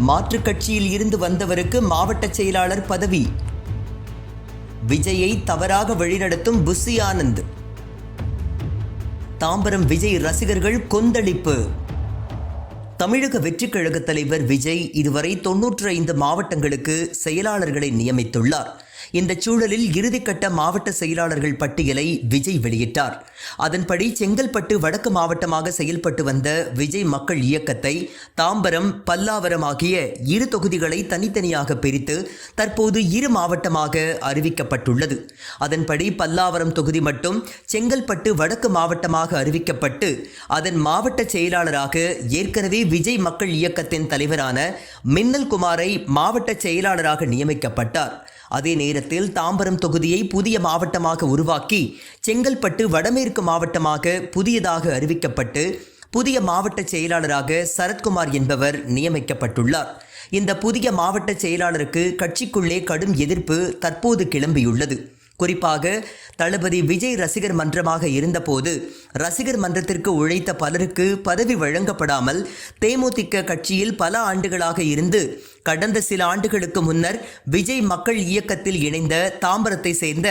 மாற்றுக் கட்சியில் இருந்து வந்தவருக்கு மாவட்ட செயலாளர் பதவி. விஜயை தவறாக வழிநடத்தும் புஸ்ஸி ஆனந்த். தாம்பரம் விஜய் ரசிகர்கள் கொந்தளிப்பு. தமிழக வெற்றிக் கழக தலைவர் விஜய் இதுவரை தொன்னூற்றி ஐந்து மாவட்டங்களுக்கு செயலாளர்களை நியமித்துள்ளார். இந்த சூழலில் இறுதிக்கட்ட மாவட்ட செயலாளர்கள் பட்டியலை விஜய் வெளியிட்டார். அதன்படி செங்கல்பட்டு வடக்கு மாவட்டமாக செயல்பட்டு வந்த விஜய் மக்கள் இயக்கத்தை தாம்பரம் பல்லாவரம் ஆகிய இரு தொகுதிகளை தனித்தனியாக பிரித்து தற்போது இரு மாவட்டமாக அறிவிக்கப்பட்டுள்ளது. அதன்படி பல்லாவரம் தொகுதி மட்டும் செங்கல்பட்டு வடக்கு மாவட்டமாக அறிவிக்கப்பட்டு அதன் மாவட்ட செயலாளராக ஏற்கனவே விஜய் மக்கள் இயக்கத்தின் தலைவரான மின்னல் குமாரை மாவட்ட செயலாளராக நியமிக்கப்பட்டார். அதே நேரத்தில் தாம்பரம் தொகுதியை புதிய மாவட்டமாக உருவாக்கி செங்கல்பட்டு வடமேற்கு மாவட்டமாக புதியதாக அறிவிக்கப்பட்டு புதிய மாவட்ட செயலாளராக சரத்குமார் என்பவர் நியமிக்கப்பட்டுள்ளார். இந்த புதிய மாவட்ட செயலாளருக்கு கட்சிக்குள்ளே கடும் எதிர்ப்பு தற்போது கிளம்பியுள்ளது. குறிப்பாக தளபதி விஜய் ரசிகர் மன்றமாக இருந்தபோது ரசிகர் மன்றத்திற்கு உழைத்த பலருக்கு பதவி வழங்கப்படாமல் தேமுதிக கட்சியில் பல ஆண்டுகளாக இருந்து கடந்த சில ஆண்டுகளுக்கு முன்னர் விஜய் மக்கள் இயக்கத்தில் இணைந்த தாம்பரத்தை சேர்ந்த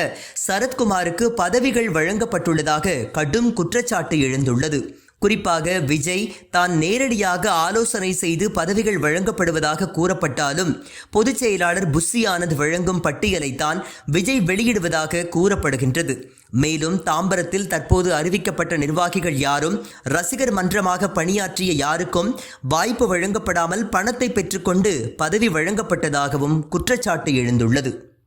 சரத்குமாருக்கு பதவிகள் வழங்கப்பட்டுள்ளதாக கடும் குற்றச்சாட்டு எழுந்துள்ளது. குறிப்பாக விஜய் தான் நேரடியாக ஆலோசனை செய்து பதவிகள் வழங்கப்படுவதாக கூறப்பட்டாலும் பொதுச் செயலாளர் புஸ்ஸி ஆனந்த் வழங்கும் பட்டியலைத்தான் விஜய் வெளியிடுவதாக கூறப்படுகின்றது. மேலும் தாம்பரத்தில் தற்போது அறிவிக்கப்பட்ட நிர்வாகிகள் யாரும் ரசிகர் மன்றமாக பணியாற்றிய யாருக்கும் வாய்ப்பு வழங்கப்படாமல் பணத்தை பெற்றுக்கொண்டு பதவி வழங்கப்பட்டதாகவும் குற்றச்சாட்டு எழுந்துள்ளது.